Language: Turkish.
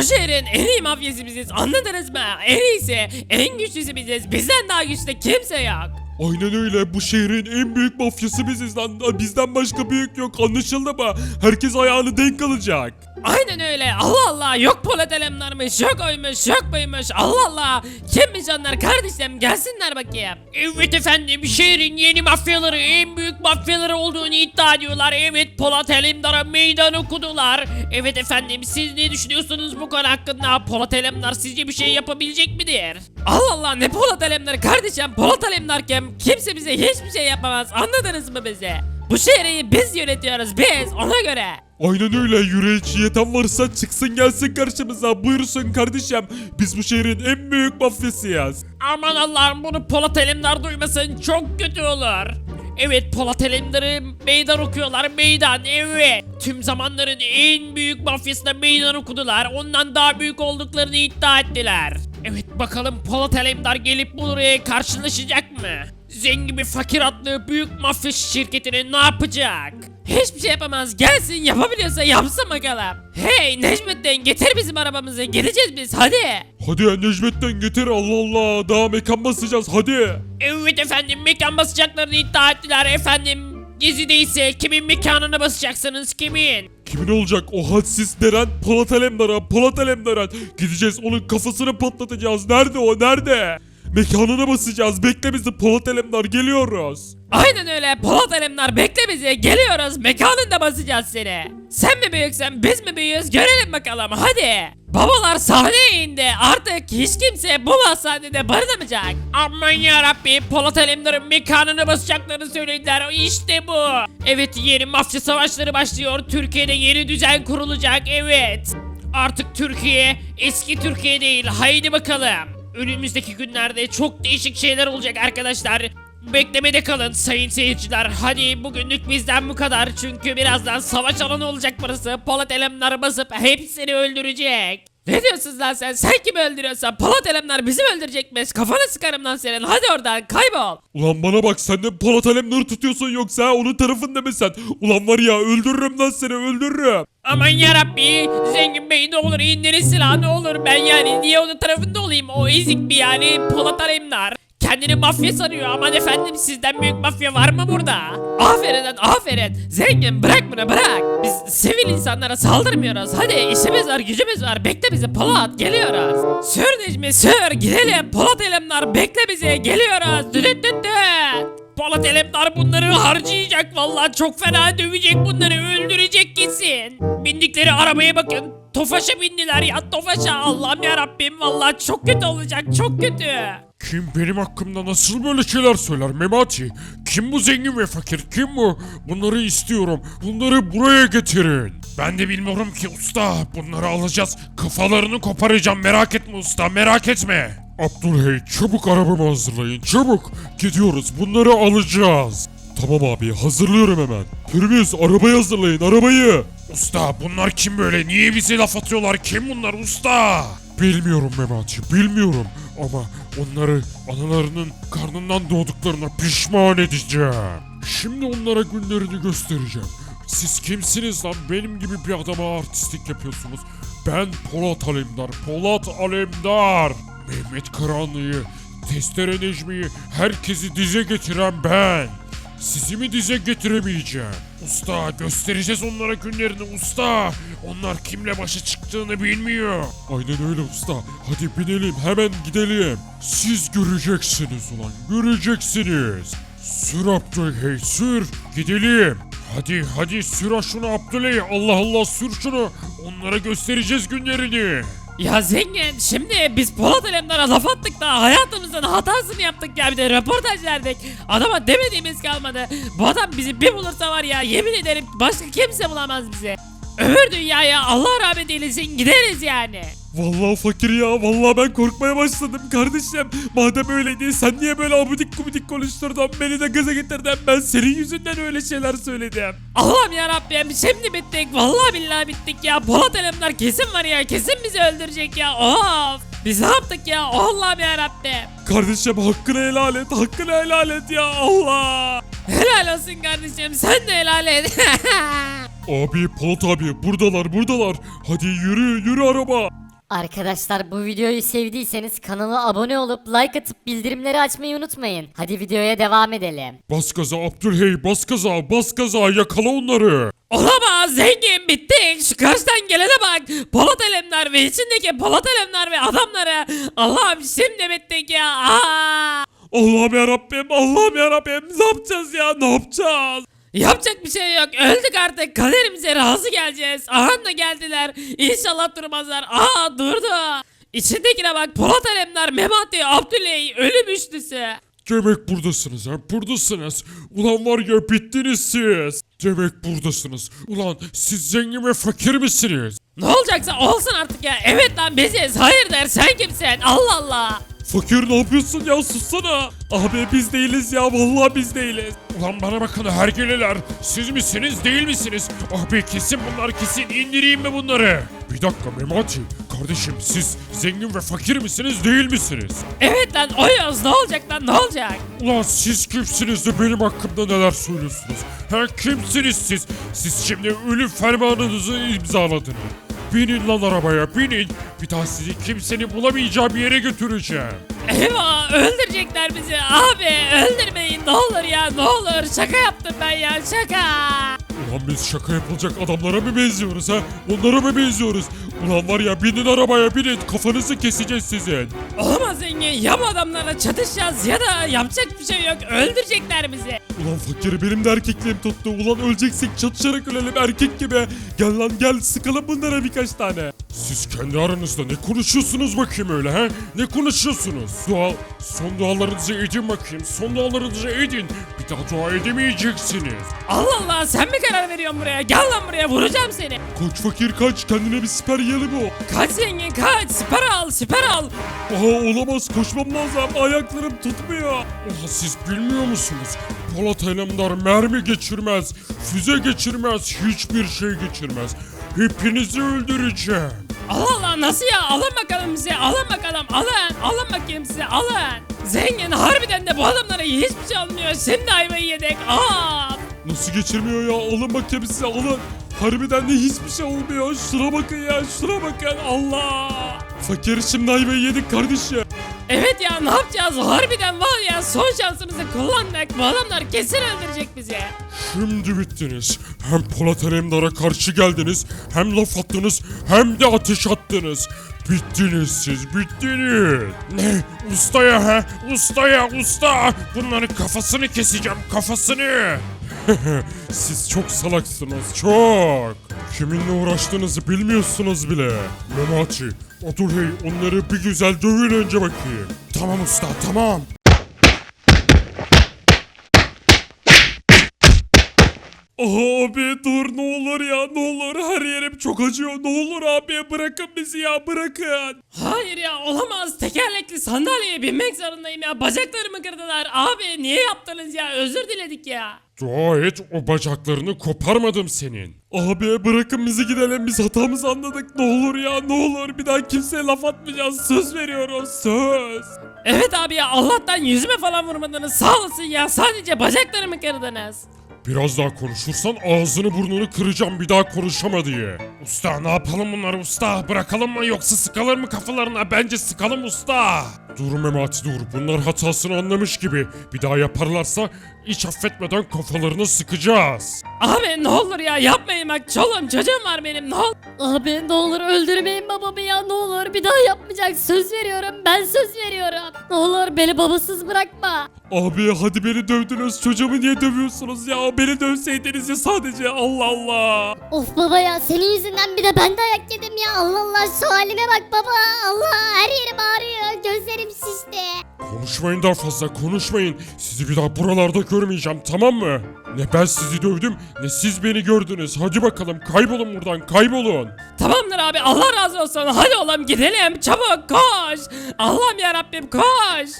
Bu şehrin en iyi mafyası biziz anladınız mı? En iyisi, en güçlüsü biziz. Bizden daha güçlü kimse yok. Aynen öyle. Bu şehrin en büyük mafyası biziz. Bizden başka büyük yok. Anlaşıldı mı? Herkes ayağını denk alacak. Aynen öyle. Allah Allah. Yok Polat Alemdar'mış, yok oymuş, yok buymuş. Allah Allah. Kimmiş onlar kardeşim? Gelsinler bakayım. Evet efendim. Şehrin yeni mafyaları, en büyük mafyaları olduğunu iddia ediyorlar. Evet Polat Alemdar'a meydan okudular. Evet efendim. Siz ne düşünüyorsunuz bu konu hakkında? Polat Alemdar sizce bir şey yapabilecek midir? Allah Allah. Ne Polat Alemdar kardeşim? Polat Alemdar kim? Kimse bize hiçbir şey yapamaz. Anladınız mı bizi? Bu şehri biz yönetiyoruz. Biz. Ona göre. Aynen öyle. Yüreği yeten varsa çıksın gelsin karşımıza. Buyursun kardeşim. Biz bu şehrin en büyük mafyasıyız. Aman Allah'ım bunu Polat Alemdar duymasın çok kötü olur. Evet Polat Alemdar'ı meydan okuyorlar meydan evet. Tüm zamanların en büyük mafyasına meydan okudular. Ondan daha büyük olduklarını iddia ettiler. Evet bakalım Polat Alemdar gelip buraya karşılaşacak mı? Zengin bir fakir adlı büyük mafya şirketine ne yapacak? Hiçbir şey yapamaz. Gelsin yapabiliyorsa yapsın bakalım. Hey Necmettin getir bizim arabamızı. Gideceğiz biz hadi. Hadi ya Necmettin getir Allah Allah. Daha mekan basacağız hadi. Evet efendim mekan basacaklarını iddia ettiler efendim. Gizli ise kimin mekanına basacaksınız kimin? Kimin olacak o hadsiz deren Polat Alemdar'a Polat Alemdar'a gideceğiz onun kafasını patlatacağız nerede o nerede mekanına basacağız bekle bizi Polat Alemdar geliyoruz Aynen öyle Polat Alemdar bekle bizi geliyoruz mekanında basacağız seni. Sen mi büyüksen biz mi büyüğüz görelim bakalım hadi. Babalar sahneye indi artık hiç kimse bu hastanede barınamayacak. Aman yarabbi Polat Alemdar'ın mekanını basacaklarını söylediler işte bu. Evet yeni mafya savaşları başlıyor Türkiye'de yeni düzen kurulacak evet. Artık Türkiye eski Türkiye değil haydi bakalım. Önümüzdeki günlerde çok değişik şeyler olacak arkadaşlar. Beklemede kalın sayın seyirciler. Hadi bugünlük bizden bu kadar. Çünkü birazdan savaş alanı olacak burası. Polat Elemdar basıp hepsini öldürecek. Ne diyorsun lan sen? Sen kimi öldürüyorsan Polat Elemdar bizi mi öldürecekmiş? Kafanı sıkarım lan senin. Hadi oradan kaybol. Ulan bana bak sen de Polat Alemdar'ı tutuyorsun yoksa onun tarafında mı sen Ulan var ya öldürürüm lan seni öldürürüm Aman yarabbi zengin bey ne olur indirin silahı ne olur ben yani niye onun tarafında olayım o ezik bir yani Polat Alemdar. Kendini mafya sanıyor aman efendim sizden büyük mafya var mı burada? Aferin lan aferin zengin bırak bunu bırak. Biz sivil insanlara saldırmıyoruz hadi işimiz var gücümüz var bekle bizi Polat geliyoruz. Sür Necmi sür gidelim Polat Alemdar bekle bizi geliyoruz düdüt düt düt. Polat Alemdar bunları harcayacak vallahi çok fena dövecek bunları öldürecek gitsin. Bindikleri arabaya bakın. Tofaş'a bindiler ya Tofaş'a Allah'ım ya Rabbim vallahi çok kötü olacak çok kötü. Kim benim hakkımda nasıl böyle şeyler söyler Memati? Kim bu zengin ve fakir? Kim bu? Bunları istiyorum. Bunları buraya getirin. Ben de bilmiyorum ki usta. Bunları alacağız. Kafalarını koparacağım. Merak etme usta. Merak etme. Abdülhey çabuk arabamı hazırlayın. Çabuk. Gidiyoruz. Bunları alacağız. Tamam abi hazırlıyorum hemen. Pürmüz arabayı hazırlayın arabayı. Usta bunlar kim böyle? Niye bize laf atıyorlar? Kim bunlar usta? Bilmiyorum Memati bilmiyorum. Ama onları analarının karnından doğduklarına pişman edeceğim. Şimdi onlara günlerini göstereceğim. Siz kimsiniz lan? Benim gibi bir adama artistlik yapıyorsunuz. Ben Polat Alemdar. Polat Alemdar. Mehmet Karanlı'yı, Testere Necmi'yi, herkesi dize getiren ben. Sizi mi dize getiremeyeceğim? Usta göstereceğiz onlara günlerini usta. Onlar kimle başa çıktığını bilmiyor. Aynen öyle usta. Hadi binelim hemen gidelim. Siz göreceksiniz ulan göreceksiniz. Sür Abdülhey sür gidelim. Hadi hadi sür şunu Abdülhey Allah Allah sür şunu. Onlara göstereceğiz günlerini. Ya zengin şimdi biz Polat Alemdar'a laf attık da hayatımızın hatasını yaptık ya bir de röportaj verdik. Adama demediğimiz kalmadı. Bu adam bizi bir bulursa var ya yemin ederim başka kimse bulamaz bizi. Öbür dünyaya Allah rahmet eylesin gideriz yani. Vallahi fakir ya vallahi ben korkmaya başladım kardeşim. Madem öyleydi sen niye böyle abudik gubidik konuşturdun beni de gaza getirdin ben senin yüzünden öyle şeyler söyledim. Allah'ım ya Rabbim şimdi bittik. Vallahi billahi bittik ya. Polat Alemdar kesin var ya. Kesin bizi öldürecek ya. Of. Biz ne yaptık ya? Allah'ım ya Rabbim. Kardeşim hakkını helal et hakkını helal et ya Allah. Helal olsun kardeşim. Sen de helal et. Abi Polat abi buradalar buradalar. Hadi yürü yürü araba. Arkadaşlar bu videoyu sevdiyseniz kanala abone olup like atıp bildirimleri açmayı unutmayın. Hadi videoya devam edelim. Bas gaza Abdülhey bas gaza bas gaza yakala onları. Olamaz zengin bittik. Şu karşıdan gelene bak. Polat alemler ve içindeki Polat alemler ve adamları. Allah'ım şimdi bittik ya. Aa! Allah'ım yarabbim Allah'ım yarabbim ne yapacağız ya ne yapacağız? Yapacak bir şey yok. Öldük artık. Kaderimize razı geleceğiz. Aha da geldiler. İnşallah durmazlar. Aa durdu. İçindekine bak. Polat alemler, Memati, Abdüley, ölüm üçlüsü. Demek buradasınız ha buradasınız. Ulan var ya bittiniz siz. Demek buradasınız. Ulan siz zengin ve fakir misiniz? Ne olacaksa olsun artık ya. Evet lan biziz. Hayırdır sen kimsin? Allah Allah. Fakir ne yapıyorsun ya sussana. Abi biz değiliz ya vallahi biz değiliz. Ulan bana bakın hergeleler. Siz misiniz değil misiniz? Abi kesin bunlar kesin indireyim mi bunları? Bir dakika Memati. Kardeşim siz zengin ve fakir misiniz değil misiniz? Evet lan oyuz. Ne olacak lan ne olacak? Ulan siz kimsiniz de benim hakkımda neler söylüyorsunuz? Ha kimsiniz siz? Siz şimdi ölüm fermanınızı imzaladınız. Binin lan arabaya binin. Bir daha sizi kimsenin bulamayacağı bir yere götüreceğim. Eyvah öldürecekler bizi. Abi öldürmeyin ne olur ya ne olur. Şaka yaptım ben ya şaka. Ulan biz şaka yapılacak adamlara mı benziyoruz ha? Onlara mı benziyoruz? Ulan var ya binin arabaya binin kafanızı keseceğiz sizin. Olamaz zengin ya bu adamlarla çatışacağız ya da yapacak bir şey yok öldürecekler bizi. Ulan fakiri benim de erkekliğim tuttu. Ulan öleceksek çatışarak ölelim erkek gibi. Gel lan gel sıkalım bunlara birkaç tane. Siz kendi aranızda ne konuşuyorsunuz bakayım öyle ha? Ne konuşuyorsunuz? Dua, son dualarınızı edin bakayım. Son dualarınızı edin. Bir daha dua edemeyeceksiniz. Allah Allah sen mi karar veriyorsun buraya gel lan buraya vuracağım seni. Kaç fakir kaç kendine bir siper yiyelim o. Kaç zengin kaç siper al siper al. Aha olamaz koşmam lazım ayaklarım tutmuyor. Oha siz bilmiyor musunuz? Polat Alemdar mermi geçirmez, füze geçirmez, hiçbir şey geçirmez. Hepinizi öldüreceğim. Allah Allah nasıl ya alın bakalım bize alın bakalım alın alın bakayım size alın. Zengin harbiden de bu adamlara hiçbir şey olmuyor şimdi ayvayı yedik aa. Nasıl geçirmiyor ya? Alın bakayım size alın. Harbiden de hiçbir şey olmuyor. Şuna bakın ya şuna bakın Allah. Fakir şimdi ayvayı yedik kardeşim. Evet ya ne yapacağız harbiden var ya son şansımızı kullandık bu adamlar kesin öldürecek bizi. Şimdi bittiniz. Hem Polat Alemdar'a karşı geldiniz, hem laf attınız, hem de ateş attınız. Bittiniz siz, bittiniz. Ne? Ustaya ha? Ustaya, usta! Bunların kafasını keseceğim, kafasını! siz çok salaksınız, çok! Kiminle uğraştığınızı bilmiyorsunuz bile. Memati, Odurhey onları bir güzel dövün önce bakayım. Tamam usta, tamam. Abi dur ne olur ya ne olur her yerim çok acıyor ne olur abi bırakın bizi ya bırakın. Hayır ya olamaz tekerlekli sandalyeye binmek zorundayım ya bacaklarımı kırdılar abi niye yaptınız ya özür diledik ya. Dua et o bacaklarını koparmadım senin. Abi bırakın bizi gidelim biz hatamızı anladık ne olur ya ne olur bir daha kimseye laf atmayacağız söz veriyoruz söz. Evet abi ya Allah'tan yüzüme falan vurmadınız sağ olasın ya sadece bacaklarımı kırdınız. Biraz daha konuşursan ağzını burnunu kıracağım bir daha konuşama diye. Usta ne yapalım bunları usta? Bırakalım mı yoksa sıkalım mı kafalarına? Bence sıkalım usta. Dur Memati dur. Bunlar hatasını anlamış gibi. Bir daha yaparlarsa hiç affetmeden kafalarını sıkacağız. Abi ne olur ya yapmayın bak çoluğum çocuğum var benim ne olur. Abi ne olur öldürmeyin babamı ya ne olur bir daha yapmayacak söz veriyorum ben söz veriyorum. Ne olur beni babasız bırakma. Abi hadi beni dövdünüz. Çocuğumu niye dövüyorsunuz ya? Beni dövseydiniz ya sadece. Allah Allah. Of baba ya senin yüzünden bir de ben de ayak yedim ya. Allah Allah şu halime bak baba. Allah her şişti. Konuşmayın daha fazla konuşmayın. Sizi bir daha buralarda görmeyeceğim tamam mı? Ne ben sizi dövdüm ne siz beni gördünüz. Hadi bakalım kaybolun buradan kaybolun. Tamamdır abi Allah razı olsun hadi oğlum gidelim çabuk koş. Allah'ım yarabbim koş.